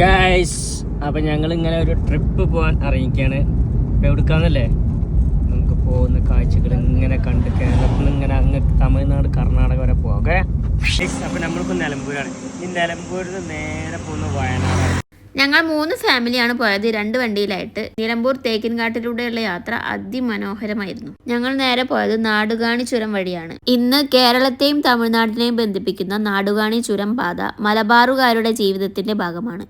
Guys അപ്പം ഞങ്ങൾ ഇങ്ങനെ ഒരു ട്രിപ്പ് പോകാൻ അറിയിക്കുകയാണ് ഇപ്പം എവിടുക്കാന്നല്ലേ? നമുക്ക് പോകുന്ന കാഴ്ചകൾ ഇങ്ങനെ കണ്ട് കേരളത്തിൽ ഇങ്ങനെ അങ്ങ് തമിഴ്നാട് കർണാടക വരെ പോകാം ഓക്കെ അപ്പം നമ്മളിപ്പോൾ നിലമ്പൂരാണ്. ഈ നിലമ്പൂരിൽ നിന്ന് നേരെ പോകുന്ന വയനാടാണ്. ഞങ്ങൾ മൂന്ന് ഫാമിലിയാണ് പോയത്. രണ്ട് വണ്ടിയിലായിട്ട്. നിലമ്പൂർ തേക്കിൻകാട്ടിലൂടെയുള്ള യാത്ര അതിമനോഹരമായിരുന്നു. ഞങ്ങൾ നേരെ പോയത് നാടുകാണി ചുരം വഴിയാണ്. ഇന്ന് കേരളത്തെയും തമിഴ്നാട്ടിനെയും ബന്ധിപ്പിക്കുന്ന നാടുകാണി ചുരം പാത മലബാറുകാരുടെ ജീവിതത്തിന്റെ ഭാഗമാണ്.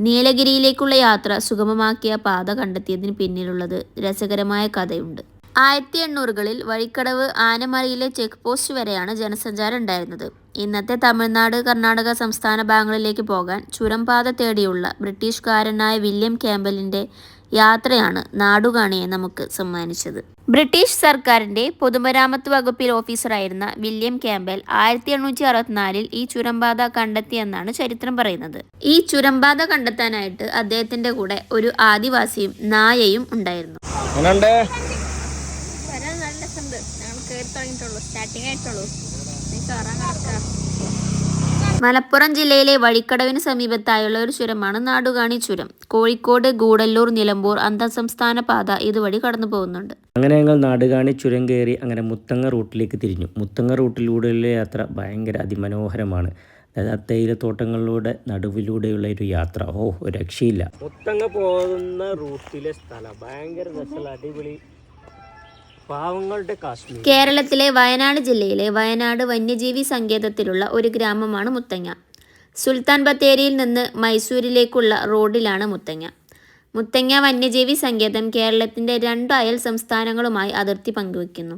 നീലഗിരിയിലേക്കുള്ള യാത്ര സുഗമമാക്കിയ പാത കണ്ടെത്തിയതിന് പിന്നിലുള്ളത് രസകരമായ കഥയുണ്ട്. ആയിരത്തി എണ്ണൂറുകളിൽ വഴിക്കടവ് ആനമലയിലെ ചെക്ക് പോസ്റ്റ് വരെയാണ് ജനസഞ്ചാരം ഉണ്ടായിരുന്നത്. ഇന്നത്തെ തമിഴ്നാട് കർണാടക സംസ്ഥാന ഭാഗങ്ങളിലേക്ക് പോകാൻ ചുരംപാത തേടിയുള്ള ബ്രിട്ടീഷുകാരനായ വില്യം ക്യാമ്പലിന്റെ യാത്രയാണ് നാടുകാണിയെ നമുക്ക് സമ്മാനിച്ചത്. ബ്രിട്ടീഷ് സർക്കാരിന്റെ പൊതുമരാമത്ത് വകുപ്പിൽ ഓഫീസറായിരുന്ന വില്യം ക്യാമ്പൽ ആയിരത്തി എണ്ണൂറ്റി അറുപത്തിനാലിൽ ഈ ചുരംപാത കണ്ടെത്തിയെന്നാണ് ചരിത്രം പറയുന്നത്. ഈ ചുരംപാത കണ്ടെത്താനായിട്ട് അദ്ദേഹത്തിന്റെ കൂടെ ഒരു ആദിവാസിയും നായയും ഉണ്ടായിരുന്നു. സ്റ്റാർട്ടിംഗ് ആയിട്ടുള്ളൂ. കയറാൻ മലപ്പുറം ജില്ലയിലെ വഴിക്കടവിന് സമീപത്തായുള്ള ഒരു ചുരമാണ് നാടുകാണി ചുരം. കോഴിക്കോട് ഗൂഡല്ലൂർ നിലമ്പൂർ അന്തർസംസ്ഥാന പാത ഇതുവഴി കടന്നു പോകുന്നുണ്ട്. അങ്ങനെ ഞങ്ങൾ നാടുകാണി ചുരം കയറി അങ്ങനെ മുത്തങ്ങ റൂട്ടിലേക്ക് തിരിഞ്ഞു. മുത്തങ്ങ റൂട്ടിലൂടെയുള്ള യാത്ര ഭയങ്കര അതിമനോഹരമാണ്. അതായത് ആ തേയിലത്തോട്ടങ്ങളിലൂടെ നടുവിലൂടെയുള്ള ഒരു യാത്ര. ഓ രക്ഷയില്ല. മുത്തങ്ങ പോകുന്ന റൂട്ടിലെ സ്ഥലം ഭയങ്കര അടിപൊളി പാവങ്ങളുടെ കാശ്മീർ. കേരളത്തിലെ വയനാട് ജില്ലയിലെ വയനാട് വന്യജീവി സങ്കേതത്തിലുള്ള ഒരു ഗ്രാമമാണ് മുത്തങ്ങ. സുൽത്താൻ ബത്തേരിയിൽ നിന്ന് മൈസൂരിലേക്കുള്ള റോഡിലാണ് മുത്തങ്ങ. മുത്തങ്ങ വന്യജീവി സങ്കേതം കേരളത്തിന്റെ രണ്ട് അയൽ സംസ്ഥാനങ്ങളുമായി അതിർത്തി പങ്കുവയ്ക്കുന്നു.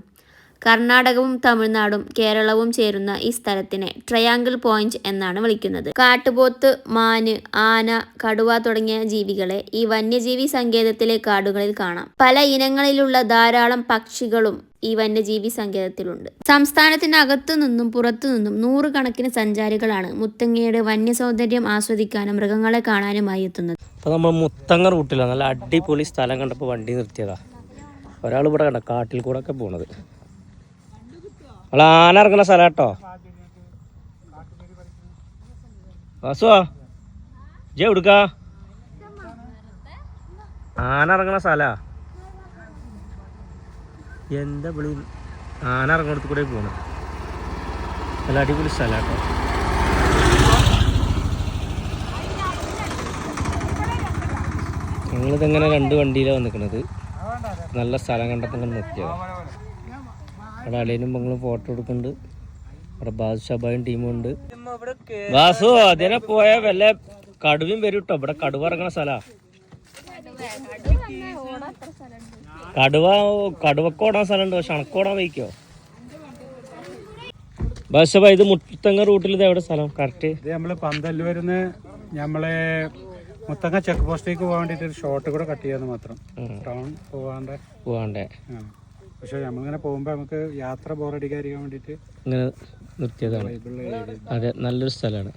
കർണാടകവും തമിഴ്നാടും കേരളവും ചേരുന്ന ഈ സ്ഥലത്തിനെ ട്രയാങ്കിൾ പോയിന്റ് എന്നാണ് വിളിക്കുന്നത്. കാട്ടുപോത്ത് മാന് ആന കടുവ തുടങ്ങിയ ജീവികളെ ഈ വന്യജീവി സങ്കേതത്തിലെ കാടുകളിൽ കാണാം. പല ഇനങ്ങളിലുള്ള ധാരാളം പക്ഷികളും ഈ വന്യജീവി സങ്കേതത്തിലുണ്ട്. സംസ്ഥാനത്തിനകത്തു നിന്നും പുറത്തു നിന്നും നൂറുകണക്കിന് സഞ്ചാരികളാണ് മുത്തങ്ങയുടെ വന്യസൗന്ദര്യം ആസ്വദിക്കാനും മൃഗങ്ങളെ കാണാനുമായി എത്തുന്നത്. നമ്മൾ മുത്തങ്ങ റൂട്ടിലാണ്. നല്ല അടിപൊളി സ്ഥലം കണ്ടപ്പോൾ വണ്ടി നിർത്തിയതാ. ഒരാൾ ഇവിടെ കണ്ട കാട്ടിൽ കൂടെ ഒക്കെ പോണത്. ആന ഇറങ്ങുന്ന സ്ഥലം കേട്ടോ വാസുവാ ജെ എടുക്ക ആന ഇറങ്ങുന്ന സ്ഥലാ. എന്താ വിളി ആന ഇറങ്ങുന്നിടത്ത് കൂടെ പോണ? നല്ല അടിപൊളി സ്ഥലം കേട്ടോ ഞങ്ങളിതിങ്ങനെ രണ്ട് വണ്ടിയിലാണ് നിൽക്കുന്നത് നല്ല സ്ഥലം കണ്ടപ്പോൾ നിർത്തിയത്. അവിടെ അളിയനും മംഗളും ഫോട്ടോ എടുക്കുന്നുണ്ട്. അവിടെ ബാദുഷാബായും ടീമുണ്ട് ബാസു അതിനെ പോയ വല്ല കടുവയും വരും കേട്ടോ ഇവിടെ കടുവ ഇറങ്ങണ സ്ഥലാ. കടുവ കടുവക്കോടാൻ സ്ഥലമുണ്ട്. പക്ഷെ അണക്കോടാൻ വയ്ക്കോ ബാദുഷാബ ഇത് മുത്തങ്ങ റൂട്ടിൽ ഇത് എവിടെ സ്ഥലം? കറക്റ്റ് ഇത് നമ്മൾ വരുന്ന നമ്മളെ മുത്തങ്ങ ചെക്ക് പോസ്റ്റിലേക്ക് പോകാൻ വേണ്ടിട്ട് ഒരു ഷോർട്ട് കൂടെ കട്ട് ചെയ്യാന്ന് മാത്രം. ടൗൺ പോവാണ്ടേ. പോവാണ്ടേ. പക്ഷെ നമ്മളിങ്ങനെ പോകുമ്പോ നമുക്ക് യാത്ര ബോറടിക്കാതിരിക്കാൻ വേണ്ടിട്ട് ഇങ്ങനെ നിർത്തിയതാണ്. അതെ നല്ലൊരു സ്ഥലമാണ്.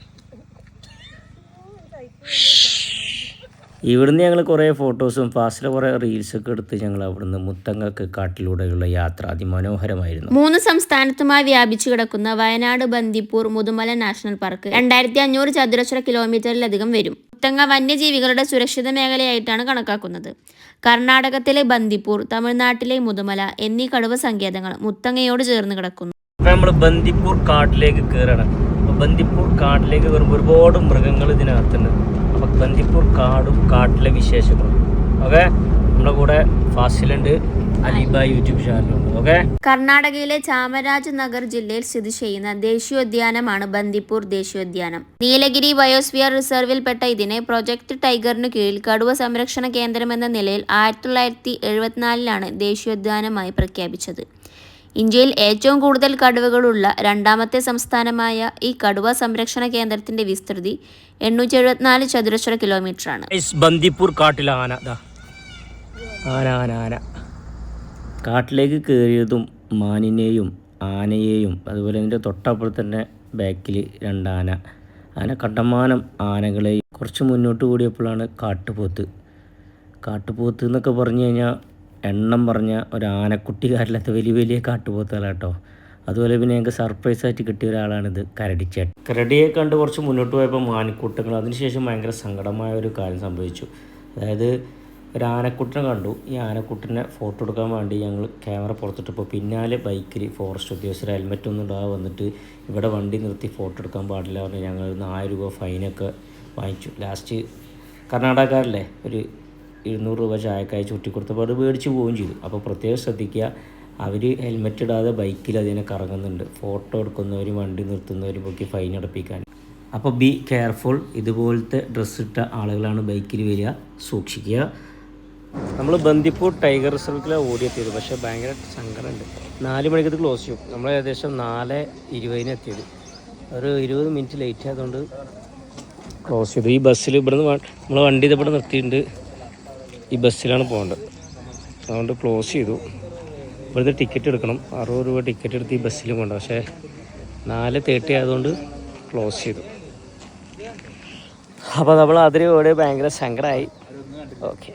ഇവിടുന്ന് ഞങ്ങൾ കുറേ ഫോട്ടോസും ഫാസ്റ്റിലെ കുറേ റീൽസൊക്കെ എടുത്ത് ഞങ്ങൾ അവിടുന്ന് മുത്തങ്ങൾക്ക് കാട്ടിലൂടെയുള്ള യാത്ര അതിമനോഹരമായിരുന്നു. മൂന്ന് സംസ്ഥാനത്തുമായി വ്യാപിച്ചു കിടക്കുന്ന വയനാട് ബന്ദിപ്പൂർ മുതുമല നാഷണൽ പാർക്ക് രണ്ടായിരത്തി അഞ്ഞൂറ് ചതുരശ്ര കിലോമീറ്ററിലധികം വരും. മുത്തങ്ങ വന്യജീവികളുടെ സുരക്ഷിത മേഖലയായിട്ടാണ് കണക്കാക്കുന്നത്. കർണാടകത്തിലെ ബന്ദിപ്പൂർ തമിഴ്നാട്ടിലെ മുതുമല എന്നീ കടുവ സങ്കേതങ്ങൾ മുത്തങ്ങയോട് ചേർന്ന് കിടക്കുന്നു. നമ്മൾ ബന്ദിപ്പൂർ കാട്ടിലേക്ക് കയറണം ബന്ദിപ്പൂർ കാട്ടിലേക്ക് കയറുമ്പോൾ ഒരുപാട് മൃഗങ്ങൾ ഇതിനകത്തുണ്ട്. അപ്പോൾ ബന്ദിപ്പൂർ കാടും കാട്ടിലെ വിശേഷങ്ങളും. ഓക്കെ? നമ്മുടെ കൂടെ ഫാസിലുണ്ട്. അലീബ യൂട്യൂബ് ചാനലുണ്ട് ഓക്കെ? കർണാടകയിലെ ചാമരാജ് നഗർ ജില്ലയിൽ സ്ഥിതി ചെയ്യുന്ന ദേശീയോദ്യാനമാണ് ബന്ദിപ്പൂർ ദേശീയോദ്യാനം. നീലഗിരി ബയോസ്ഫിയർ റിസർവിൽപ്പെട്ട ഇതിനെ പ്രൊജക്ട് ടൈഗറിന് കീഴിൽ കടുവ സംരക്ഷണ കേന്ദ്രം എന്ന നിലയിൽ ആയിരത്തി തൊള്ളായിരത്തി എഴുപത്തിനാലിലാണ് ദേശീയോദ്യാനമായി പ്രഖ്യാപിച്ചത്. ഇന്ത്യയിൽ ഏറ്റവും കൂടുതൽ കടുവകളുള്ള രണ്ടാമത്തെ സംസ്ഥാനമായ ഈ കടുവ സംരക്ഷണ കേന്ദ്രത്തിന്റെ വിസ്തൃതി എണ്ണൂറ്റി എഴുപത്തിനാല് ചതുരശ്ര കിലോമീറ്ററാണ് ബന്ദിപ്പൂർ കാട്ടിലെ ആന ആന ആന ആന. കാട്ടിലേക്ക് കയറിയതും മാനിനെയും ആനയെയും അതുപോലെ അതിന്റെ തൊട്ടപ്പുറത്ത് തന്നെ ബാക്കിൽ രണ്ടാന. ആന കണ്ടമാനം ആനകളെയും കുറച്ച് മുന്നോട്ട് കൂടിയപ്പോഴാണ് കാട്ടുപോത്ത്. കാട്ടുപോത്ത് എന്നൊക്കെ പറഞ്ഞു കഴിഞ്ഞാൽ എണ്ണം പറഞ്ഞ ഒരു ആനക്കുട്ടി കാട്ടിലത്തെ വലിയ വലിയ കാട്ടുപോത്തുകളാട്ടോ. അതുപോലെ പിന്നെ ഞങ്ങൾക്ക് സർപ്രൈസ് ആയിട്ട് കിട്ടിയ ഒരാളാണിത് കരടിച്ചേട്ടൻ. കരടിയെ കണ്ട് കുറച്ച് മുന്നോട്ട് പോയപ്പോൾ മാനിക്കൂട്ടങ്ങൾ. അതിനുശേഷം ഭയങ്കര സങ്കടമായ ഒരു കാര്യം സംഭവിച്ചു. അതായത് ഒരു ആനക്കുട്ടനെ കണ്ടു. ഈ ആനക്കുട്ടനെ ഫോട്ടോ എടുക്കാൻ വേണ്ടി ഞങ്ങൾ ക്യാമറ പുറത്തിട്ടപ്പോൾ പിന്നാലെ ബൈക്കിൽ ഫോറസ്റ്റ് ഉദ്യോഗസ്ഥർ ഹെൽമെറ്റ് ഒന്നും ഇടാതെ വന്നിട്ട് ഇവിടെ വണ്ടി നിർത്തി ഫോട്ടോ എടുക്കാൻ പാടില്ല പറഞ്ഞ് ഞങ്ങൾ ആയിരം രൂപ ഫൈനൊക്കെ വാങ്ങിച്ചു. ലാസ്റ്റ് കർണാടകക്കാരല്ലേ? ഒരു ഇരുന്നൂറ് രൂപ ചായക്കായി ചുറ്റി കൊടുത്തപ്പോൾ അത് മേടിച്ച് പോവുകയും ചെയ്തു. അപ്പോൾ പ്രത്യേകം ശ്രദ്ധിക്കുക അവർ ഹെൽമെറ്റ് ഇടാതെ ബൈക്കിൽ അതിനെ കറങ്ങുന്നുണ്ട്. ഫോട്ടോ എടുക്കുന്നവരും വണ്ടി നിർത്തുന്നവരും ഒക്കെ ഫൈൻ അടപ്പിക്കാൻ. അപ്പോൾ ബി കെയർഫുൾ ഇതുപോലത്തെ ഡ്രസ്സ് ഇട്ട ആളുകളാണ് ബൈക്കിൽ വരിക. സൂക്ഷിക്കുക. നമ്മൾ ബന്ദിപ്പൂർ ടൈഗർ റിസർവിലാണ് ഓടിയെത്തിയത്. പക്ഷേ ഭയങ്കര സങ്കടമുണ്ട്. നാല് മണിക്കത് ക്ലോസ് ചെയ്യും. നമ്മൾ ഏകദേശം നാല് ഇരുപതിന് എത്തിയത്. ഒരു ഇരുപത് മിനിറ്റ് ലേറ്റ് ആയതുകൊണ്ട് ക്ലോസ് ചെയ്തു. ഈ ബസ്സിൽ ഇവിടുന്ന് നമ്മൾ വണ്ടി ഇത് ഇവിടെ നിർത്തിയിട്ടുണ്ട്. ഈ ബസ്സിലാണ് പോകേണ്ടത്. അതുകൊണ്ട് ക്ലോസ് ചെയ്തു. ഇവിടുത്തെ ടിക്കറ്റ് എടുക്കണം. അറുപത് രൂപ ടിക്കറ്റ് എടുത്ത് ഈ ബസ്സിൽ പോകണ്ട പക്ഷേ നാല് തേർട്ടി ആയതുകൊണ്ട് ക്ലോസ് ചെയ്തു. അപ്പോൾ നമ്മൾ അതിന് ഓടി ഭയങ്കര സങ്കടമായി. ഓക്കെ